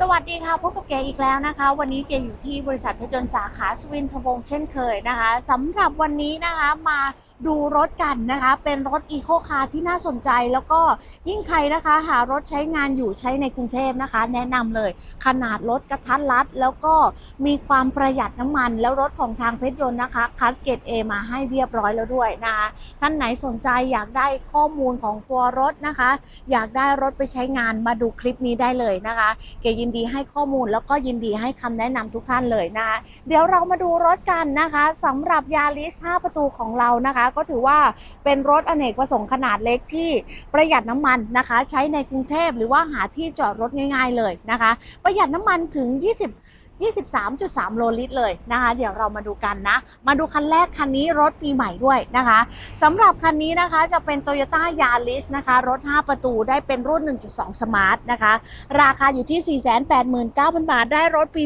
สวัสดีค่ะพบกับเก๋อีกแล้วนะคะ วันนี้เก๋อยู่ที่บริษัทเพชรยนต์สาขาสุวินทวงศ์เช่นเคยนะคะสำหรับวันนี้นะคะมาดูรถกันนะคะ เป็นรถอีโคคาร์ที่น่าสนใจแล้วก็ยิ่งใครนะคะ หารถใช้งานอยู่ใช้ในกรุงเทพนะคะ แนะนำเลยขนาดรถกระทัดรัด แล้วก็มีความประหยัดน้ำมัน แล้วรถของทางเพชรยนต์นะคะ คัดเกรด A มาให้เรียบร้อยแล้วด้วยนะคะท่านไหนสนใจอยากได้ข้อมูลของตัวรถนะคะ อยากได้รถไปใช้งานมาดูคลิปนี้ได้เลยนะคะ เกยินดีให้ข้อมูลแล้วก็ยินดีให้คำแนะนำทุกท่านเลยนะคะเดี๋ยวเรามาดูรถกันนะคะสำหรับยาริส5ประตูของเรานะคะก็ถือว่าเป็นรถอเนกประสงค์ขนาดเล็กที่ประหยัดน้ำมันนะคะ ใช้ในกรุงเทพหรือว่าหาที่จอดรถง่าย ๆเลยนะคะ ประหยัดน้ำมันถึง 20 23.3 โลลิตรเลยนะคะ เดี๋ยวเรามาดูกันนะ มาดูคันแรกคันนี้รถปีใหม่ด้วยนะคะสำหรับคันนี้นะคะจะเป็น Toyota Yaris นะคะ รถ 5 ประตูได้เป็นรุ่น 1.2 Smart นะคะ ราคาอยู่ที่ 489,000 บาท ได้รถปี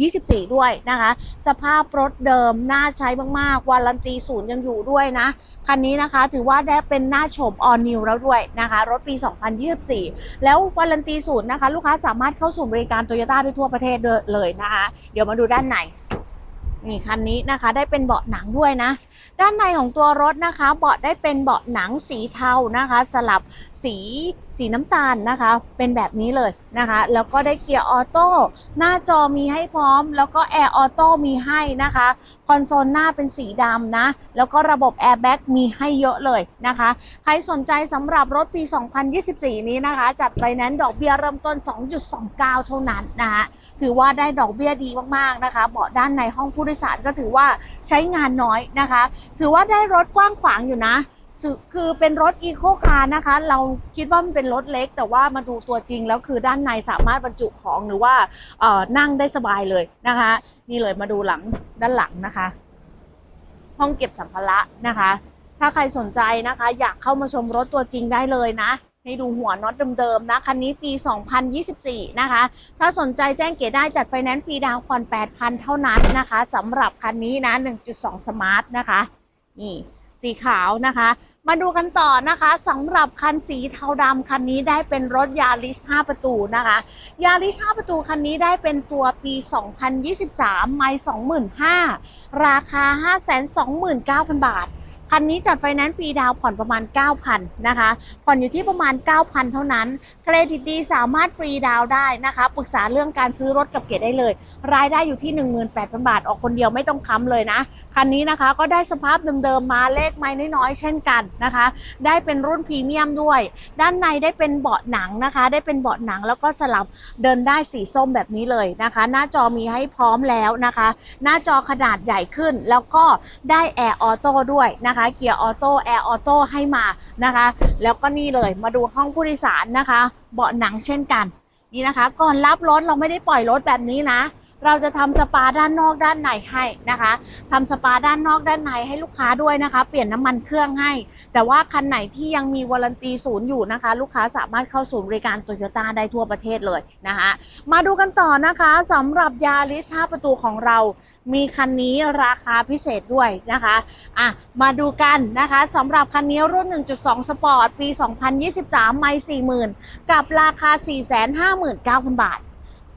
2024 ด้วยนะคะ สภาพรถเดิมน่าใช้มากๆวารันตีศูนย์ยังอยู่ด้วยนะคันนี้นะคะถือว่าได้เป็นหน้าโฉม all new แล้วด้วยนะคะ รถปี 2024 แล้ววารันตีศูนย์นะคะ ลูกค้าสามารถเข้าสู่บริการโตโยต้าได้ทั่วประเทศเลยนะคะ เดี๋ยวมาดูด้านในนี่คันนี้นะคะได้เป็นเบาะหนังด้วยนะ ด้านในของตัวรถนะคะ เบาะได้เป็นเบาะหนังสีเทานะคะ สลับสี สีน้ำตาลนะคะ เป็นแบบนี้เลยนะคะ แล้วก็ได้เกียร์ออโต้หน้าจอมีให้พร้อม แล้วก็แอร์ออโต้มีให้นะคะ คอนโซลหน้าเป็นสีดำนะ แล้วก็ระบบแอร์แบ็กมีให้เยอะเลยนะคะ ใครสนใจสำหรับรถปี 2024 นี้นะคะ จัดไฟแนนซ์ดอกเบี้ยเริ่มต้น 2.29 เท่านั้นนะคะถือว่าได้ดอกเบี้ยดีมากๆนะคะ เบาะด้านในห้องผู้โดยสารก็ถือว่าใช้งานน้อยนะคะ ถือว่าได้รถกว้างขวางอยู่นะ คือเป็นรถอีโคคาร์นะคะ เราคิดว่ามันเป็นรถเล็ก แต่ว่ามาดูตัวจริงแล้วคือด้านในสามารถบรรจุของหรือว่านั่งได้สบายเลยนะคะ นี่เลยมาดูหลังด้านหลังนะคะ ห้องเก็บสัมภาระนะคะ ถ้าใครสนใจนะคะ อยากเข้ามาชมรถตัวจริงได้เลยนะให้ดูหัวน็อตเดิมๆนะ คันนี้ปี 2024 นะคะ ถ้าสนใจแจ้งเก๋ได้จัดไฟแนนซ์ฟรีดาวน์ผ่อน8,000 เท่านั้นนะคะสำหรับคันนี้นะ 1.2 สมาร์ทนะคะ นี่ สีขาวนะคะ มาดูกันต่อนะคะสำหรับคันสีเทาดำคันนี้ได้เป็นรถยาริส5ประตูนะคะยาริส5ประตูคันนี้ได้เป็นตัวปี 2023 ไม่ 25,000 ราคา 529,000 บาทคันนี้จัดไฟแนนซ์ฟรีดาวน์ผ่อนประมาณ 9,000 นะคะ ผ่อนอยู่ที่ประมาณ 9,000 เท่านั้น เครดิตดีสามารถฟรีดาวน์ได้นะคะ ปรึกษาเรื่องการซื้อรถกับเกดได้เลย รายได้อยู่ที่ 18,000 บาท ออกคนเดียวไม่ต้องค้ำเลยนะ คันนี้นะคะก็ได้สภาพเดิมๆมาเลขไม่น้อยๆเช่นกันนะคะ ได้เป็นรุ่นพรีเมียมด้วย ด้านในได้เป็นเบาะหนังนะคะ ได้เป็นเบาะหนังแล้วก็สลับเดินได้สีส้มแบบนี้เลยนะคะ หน้าจอมีให้พร้อมแล้วนะคะ หน้าจอขนาดใหญ่ขึ้นแล้วก็ได้แอร์ออโต้ด้วยนะคะ เกียร์ออโต้แอร์ออโต้ให้มานะคะ แล้วก็นี่เลยมาดูห้องผู้โดยสารนะคะ เบาะหนังเช่นกันนี่นะคะ ก่อนรับรถเราไม่ได้ปล่อยรถแบบนี้นะ เราจะทำสปาด้านนอกด้านในให้นะคะทำสปาด้านนอกด้านในให้ลูกค้าด้วยนะคะ เปลี่ยนน้ำมันเครื่องให้ แต่ว่าคันไหนที่ยังมีวารันตีศูนย์อยู่นะคะ ลูกค้าสามารถเข้าศูนย์บริการโตโยต้าได้ทั่วประเทศเลยนะคะ มาดูกันต่อนะคะสำหรับยาริส5ประตูของเรา มีคันนี้ราคาพิเศษด้วยนะคะอะมาดูกันนะคะสำหรับคันนี้รุ่น 1.2 สปอร์ตปี 2023 ไม่ 40,000 กับราคา 459,000 บาท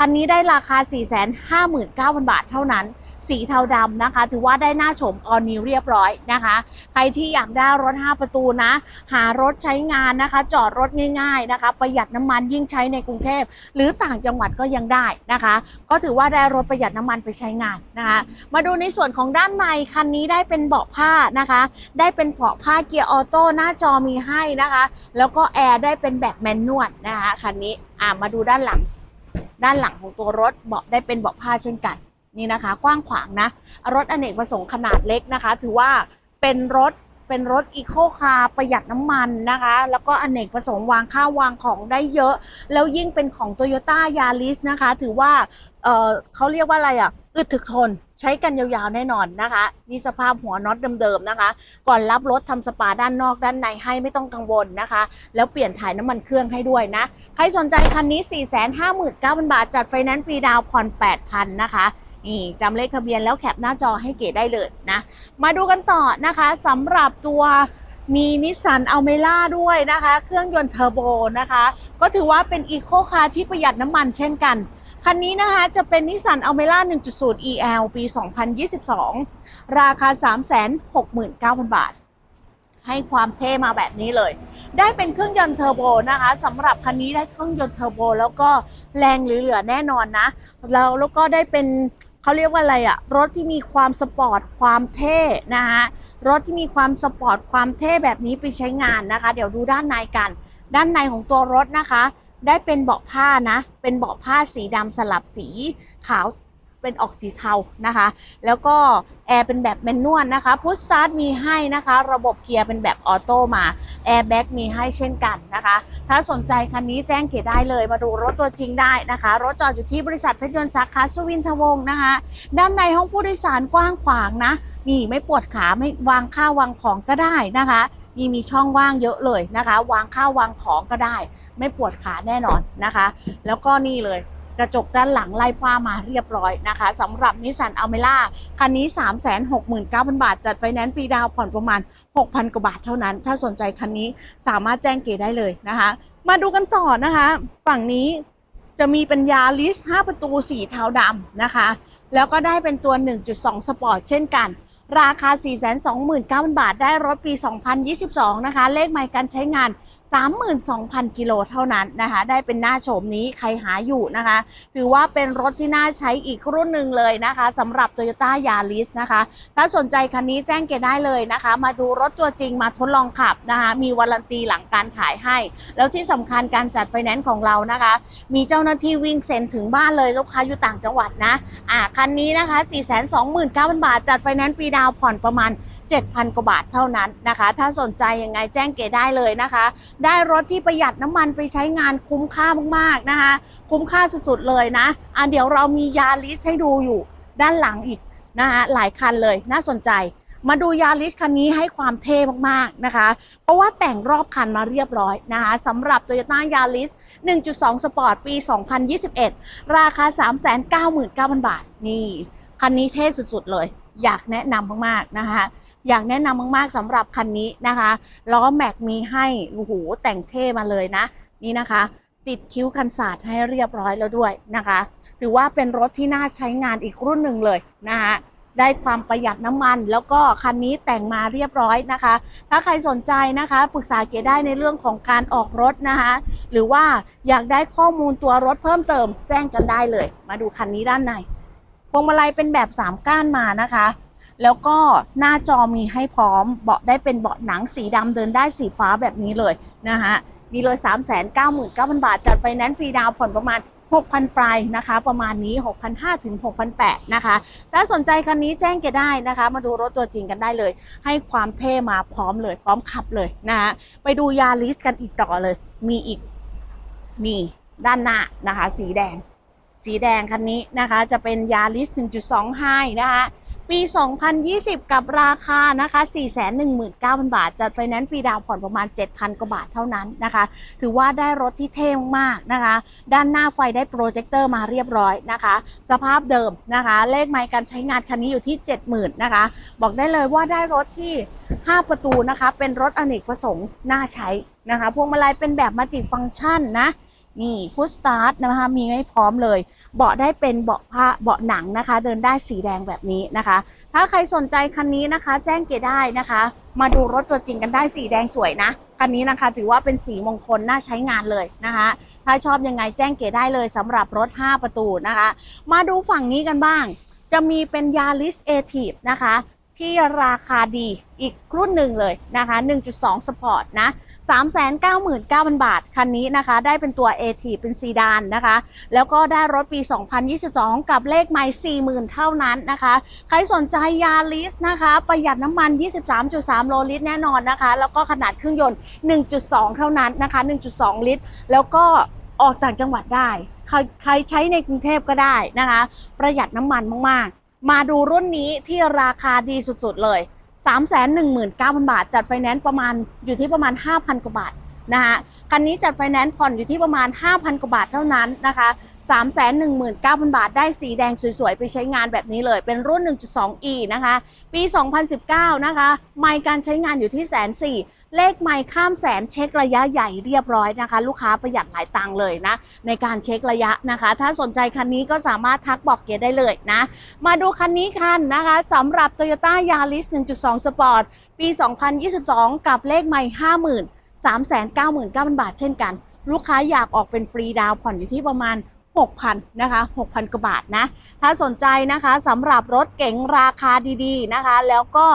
คันนี้ได้ราคา 459,000 บาทเท่านั้น สีเทาดำนะคะ ถือว่าได้หน้าโฉมออนิวเรียบร้อยนะคะ ใครที่อยากได้รถ 5 ประตูนะ หารถใช้งานนะคะ จอดรถง่ายๆนะคะ ประหยัดน้ำมันยิ่งใช้ในกรุงเทพ หรือต่างจังหวัดก็ยังได้นะคะ ก็ถือว่าได้รถประหยัดน้ำมันไปใช้งานนะคะ มาดูในส่วนของด้านในคันนี้ได้เป็นเบาะผ้านะคะ ได้เป็นเบาะผ้าเกียร์ออโต้หน้าจอมีให้นะคะ แล้วก็แอร์ได้เป็นแบบแมนนวลนะคะคันนี้อ่ามาดูด้านหลัง ด้านหลังของตัวรถเบาะได้เป็นเบาะผ้าเช่นกันนี่นะคะ กว้างขวางนะ รถอเนกประสงค์ขนาดเล็กนะคะ ถือว่าเป็นรถ เป็นรถอีโคคาร์ประหยัดน้ำมันนะคะ แล้วก็อเนกประสงค์วางข้าววางของได้เยอะ แล้วยิ่งเป็นของ t o y ยต้ายาริสนะคะ ถือว่าเออเขาเรียกว่าอะไรอะอึดถึกทนใช้กันยาวๆแน่นอนนะคะนี่สภาพหัวน็อตเดิมๆนะคะ ก่อนรับรถทำสปาด้านนอกด้านในให้ไม่ต้องกังวลนะคะ แล้วเปลี่ยนถ่ายน้ำมันเครื่องให้ด้วยนะ ใครสนใจคันนี้ 459,000 บาท จัดไฟแนนซ์ฟรีดาวน์ผ่อน 8,000 นะคะ นี่จำเลขทะเบียนแล้วแคปหน้าจอให้เก๋ได้เลยนะ มาดูกันต่อนะคะสำหรับตัวมีนิสสันอัลเมล่าด้วยนะคะ เครื่องยนต์เทอร์โบนะคะ ก็ถือว่าเป็นอีโคคาร์ที่ประหยัดน้ำมันเช่นกัน คันนี้นะคะจะเป็นนิสสันอัลเมล่า1.0 EL ปี 2022 ราคา 369,000 บาท ให้ความเท่มาแบบนี้เลย ได้เป็นเครื่องยนต์เทอร์โบนะคะสำหรับคันนี้ได้เครื่องยนต์เทอร์โบแล้วก็แรงเหลือๆแน่นอนนะ แล้วแล้วก็ได้เป็น เขาเรียกว่าอะไรอะรถที่มีความสปอร์ตความเท่นะคะรถที่มีความสปอร์ตความเท่แบบนี้ไปใช้งานนะคะ เดี๋ยวดูด้านในกัน ด้านในของตัวรถนะคะ ได้เป็นเบาะผ้านะ เป็นเบาะผ้าสีดำสลับสีขาว เป็นออกสีเทานะคะ แล้วก็แอร์เป็นแบบแมนนวลนะคะพุ s สตาร์ทมีให้นะคะ ระบบเกียร์เป็นแบบออโต้มาแอร์แบ็กมีให้เช่นกันนะคะ ถ้าสนใจคันนี้แจ้งเกียได้เลย มาดูรถตัวจริงได้นะคะ รถจอดอยู่ที่บริษัทเพชรยนต์สาขาสวินทวงศ์นะคะ ด้านในห้องผู้โดยสารกว้างขวางนะนี่ไม่ปวดขาไม่วางข้าววางของก็ได้นะคะนี่มีช่องว่างเยอะเลยนะคะ วางข้าววางของก็ได้ ไม่ปวดขาแน่นอนนะคะ แล้วก็นี่เลย กระจกด้านหลังไล่ฟ้ามาเรียบร้อยนะคะสำหรับนิสสันอัลเมล่าคันนี้ 369,000 บาท จัดไฟแนนซ์ฟรีดาวผ่อนประมาณ 6,000 กว่าบาทเท่านั้น ถ้าสนใจคันนี้สามารถแจ้งเกได้เลยนะคะ มาดูกันต่อนะคะ ฝั่งนี้จะมีเป็นยาลิส5ประตูสีเทาดำนะคะ แล้วก็ได้เป็นตัว 1.2 สปอร์ตเช่นกัน ราคา 429,000 บาท ได้รถปี 2022 นะคะ เลขหมายการใช้งาน 32,000 กิโลเท่านั้นนะคะ ได้เป็นหน้าโฉมนี้ใครหาอยู่นะคะ ถือว่าเป็นรถที่น่าใช้อีกรุ่นหนึ่งเลยนะคะสำหรับ Toyota Yaris นะคะ ถ้าสนใจคันนี้แจ้งเกได้เลยนะคะ มาดูรถตัวจริงมาทดลองขับนะคะ มีวารันตีหลังการขายให้ แล้วที่สำคัญการจัดไฟแนนซ์ของเรานะคะ มีเจ้าหน้าที่วิ่งเซ็นถึงบ้านเลยลูกค้าอยู่ต่างจังหวัดนะอ่าคันนี้นะคะ 429,000 บาท จัดไฟแนนซ์ฟรีดาวผ่อนประมาณ 7,000 กว่าบาทเท่านั้นนะคะ ถ้าสนใจยังไงแจ้งเกได้เลยนะคะได้รถที่ประหยัดน้ำมันไปใช้งานคุ้มค่ามากๆนะคะ คุ้มค่าสุดๆเลยนะอะเดี๋ยวเรามียาลิสให้ดูอยู่ด้านหลังอีกนะคะหลายคันเลยน่าสนใจ มาดูยาลิสคันนี้ให้ความเท่มากๆนะคะ เพราะว่าแต่งรอบคันมาเรียบร้อยนะคะสำหรับ Toyota Yaris 1.2 Sport ปี 2021 ราคา 399,000 บาท นี่ คันนี้เท่สุดๆเลย อยากแนะนำมากๆนะคะ อยากแนะนำมากๆสำหรับคันนี้นะคะล้อแม็กมีให้โอ้โหแต่งเท่มาเลยนะ นี่นะคะ ติดคิ้วคันศาสตร์ให้เรียบร้อยแล้วด้วยนะคะ ถือว่าเป็นรถที่น่าใช้งานอีกรุ่นหนึ่งเลยนะคะได้ความประหยัดน้ำมัน แล้วก็คันนี้แต่งมาเรียบร้อยนะคะ ถ้าใครสนใจนะคะปรึกษาเก๋ได้ในเรื่องของการออกรถนะคะ หรือว่าอยากได้ข้อมูลตัวรถเพิ่มเติมแจ้งกันได้เลย มาดูคันนี้ด้านในพวงมาลัยเป็นแบบ 3 ก้านมานะคะ แล้วก็หน้าจอมีให้พร้อมเบาะได้เป็นเบาะหนังสีดำเดินได้สีฟ้าแบบนี้เลยนะคะนี่เลย 3 9 9 0 0 0 บาท จัดไฟแนนซ์ฟรีดาวผ่อนประมาณ 6,000 ปลายนะคะ ประมาณนี้ 6,500ถึง6,800นะคะ ถ้าสนใจคันนี้แจ้งแกได้นะคะ มาดูรถตัวจริงกันได้เลย ให้ความเท่มาพร้อมเลย พร้อมขับเลยนะคะไปดูยาริสกันอีกต่อเลย มีอีก มีด้านหน้านะคะ สีแดง สีแดงคันนี้นะคะจะเป็นยาริส1.2 High นะคะปี 2020 กับราคานะคะ 419,000 บาท จัดไฟแนนซ์ฟรีดาวน์ผ่อนประมาณ 7,000 กว่าบาทเท่านั้นนะคะ ถือว่าได้รถที่เท่มากนะคะ ด้านหน้าไฟได้โปรเจคเตอร์มาเรียบร้อยนะคะ สภาพเดิมนะคะ เลขไมล์การใช้งานคันนี้อยู่ที่ 70,000 นะคะ บอกได้เลยว่าได้รถที่ 5 ประตูนะคะ เป็นรถอเนกประสงค์น่าใช้นะคะ พวงมาลัยเป็นแบบมัลติฟังก์ชันนะ นี่พุชสตาร์ทนะคะมีให้พร้อมเลย เบาะได้เป็นเบาะผ้าเบาะหนังนะคะ เดินได้สีแดงแบบนี้นะคะ ถ้าใครสนใจคันนี้นะคะ แจ้งเกได้นะคะ มาดูรถตัวจริงกันได้สีแดงสวยนะคันนี้นะคะ ถือว่าเป็นสีมงคลน่าใช้งานเลยนะคะ ถ้าชอบยังไงแจ้งเกได้เลยสำหรับรถ 5 ประตูนะคะ มาดูฝั่งนี้กันบ้าง จะมีเป็นยา r i s a t i v e นะคะ ที่ราคาดีอีกรุ่นหนึ่งเลยนะคะ 1.2 Sport นะ 399,000 บาท คันนี้นะคะ ได้เป็นตัว a t เป็นซีดานนะคะ แล้วก็ได้รถปี 2022 กับเลขไมล์40,000 เท่านั้นนะคะ ใครสนใจยาริสนะคะ ประหยัดน้ำมัน 23.3 โลลิตรแน่นอนนะคะ แล้วก็ขนาดเครื่องยนต์ 1.2 เท่านั้นนะคะ 1.2 ลิตร แล้วก็ออกต่างจังหวัดได้ ใครใครใช้ในกรุงเทพก็ได้นะคะ ประหยัดน้ำมันมากๆ มาดูรุ่นนี้ที่ราคาดีสุดๆเลย 319,000 บาท จัดไฟแนนซ์ประมาณอยู่ที่ประมาณ 5,000 กว่าบาทนะคะคันนี้จัดไฟแนนซ์ผ่อนอยู่ที่ประมาณ 5,000 กว่าบาทเท่านั้นนะคะ319,000 บาท ได้สีแดงสวยๆ ไปใช้งานแบบนี้เลย เป็นรุ่น 1.2e นะคะ ปี 2019 นะคะ ไมล์การใช้งานอยู่ที่แสนสี่ เลขไมล์ข้ามแสนเช็คระยะใหญ่เรียบร้อยนะคะ ลูกค้าประหยัดหลายตังค์เลยนะ ในการเช็คระยะนะคะ ถ้าสนใจคันนี้ก็สามารถทักบอกเกียร์ได้เลยนะ มาดูคันนี้คันนะคะสำหรับ Toyota Yaris 1.2 Sport ปี 2022 กับเลขไมล์50,000 399,000 บาทเช่นกัน ลูกค้าอยากออกเป็นฟรีดาวผ่อนอยู่ที่ประมาณ 6,000นะคะ6,000กว่าบาทนะ ถ้าสนใจนะคะสำหรับรถเก๋งราคาดีๆนะคะ แล้วก็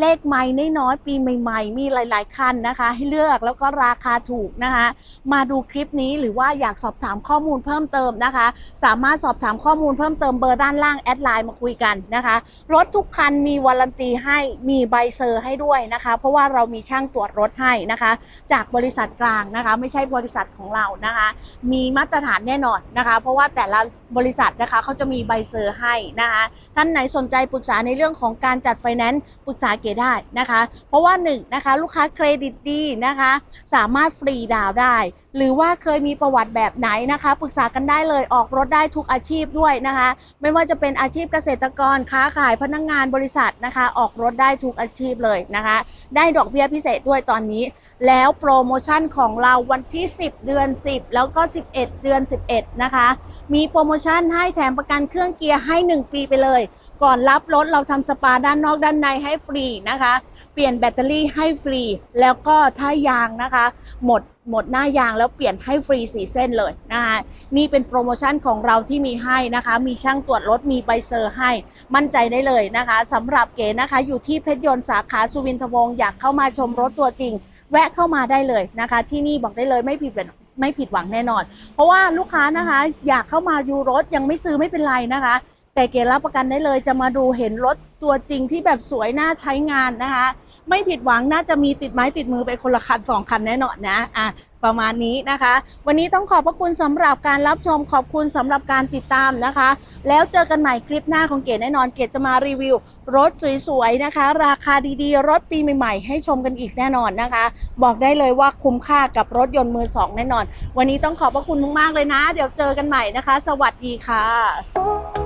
เลขไม่น้อยๆปีใหม่ ๆ มีหลาย ๆ คันนะคะ ให้เลือกแล้วก็ราคาถูกนะคะ มาดูคลิปนี้หรือว่าอยากสอบถามข้อมูลเพิ่มเติมนะคะ สามารถสอบถามข้อมูลเพิ่มเติมเบอร์ด้านล่างแอดไลน์มาคุยกันนะคะ รถทุกคันมีวารันตีให้มีใบเซอร์ให้ด้วยนะคะ เพราะว่าเรามีช่างตรวจรถให้นะคะ จากบริษัทกลางนะคะ ไม่ใช่บริษัทของเรานะคะ มีมาตรฐานแน่นอนนะคะเพราะราะว่าแต่ละบริษัทนะคะเขาจะมีใบเซอร์ให้นะคะท่านไหนสนใจปรึกษาในเรื่องของการจัดไฟแนนซ์ปรึกษาเก๋ได้นะคะ เพราะว่า1นงนะคะลูกค้าเครดิตดีนะคะ สามารถฟรีดาวน์ได้ หรือว่าเคยมีประวัติแบบไหนนะคะปรึกษากันได้เลยออกรถได้ทุกอาชีพด้วยนะคะ ไม่ว่าจะเป็นอาชีพเกษตรกรค้าขายพนักงงานบริษัทนะคะ ออกรถได้ทุกอาชีพเลยนะคะ ได้ดอกเบี้ยพิเศษด้วยตอนนี้ แล้วโปรโมชั่นของเราวันที่ 10 เดือน 10 แล้วก็ 11 เดือน 11 นะคะมีโปรโมชั่นให้แถมประกันเครื่องเกียร์ให้ 1 ปีไปเลย ก่อนรับรถเราทำสปาด้านนอกด้านในให้ฟรีนะคะ เปลี่ยนแบตเตอรี่ให้ฟรี แล้วก็ถ้ายางนะคะ หมดหมดหน้ายางแล้วเปลี่ยนให้ฟรีสีเส้นเลยนะคะนี่เป็นโปรโมชั่นของเราที่มีให้นะคะ มีช่างตรวจรถมีใบเซอร์ให้ มั่นใจได้เลยนะคะสำหรับเก๋นะคะ อยู่ที่เพชรยนต์สาขาสุวินทวงศ์อยากเข้ามาชมรถตัวจริง แวะเข้ามาได้เลยนะคะ ที่นี่บอกได้เลยไม่ผิด ไม่ผิดหวังแน่นอน เพราะว่าลูกค้านะคะ อยากเข้ามาดูรถยังไม่ซื้อไม่เป็นไรนะคะ แต่เกณฑ์รับประกันได้เลยจะมาดูเห็นรถตัวจริงที่แบบสวยน่าใช้งานนะคะ ไม่ผิดหวังน่าจะมีติดไม้ติดมือไปคนละคันสองคันแน่นอนนะอะประมาณนี้นะคะ วันนี้ต้องขอบพระคุณสำหรับการรับชมขอบคุณสำหรับการติดตามนะคะ แล้วเจอกันใหม่คลิปหน้าของเกดแน่นอนเกดจะมารีวิว รถสวยๆนะคะ ราคาดีๆ รถปีใหม่ๆ ให้ชมกันอีกแน่นอนนะคะ บอกได้เลยว่าคุ้มค่ากับรถยนต์มือสองแน่นอน วันนี้ต้องขอบพระคุณมากๆเลยนะ เดี๋ยวเจอกันใหม่นะคะ สวัสดีค่ะ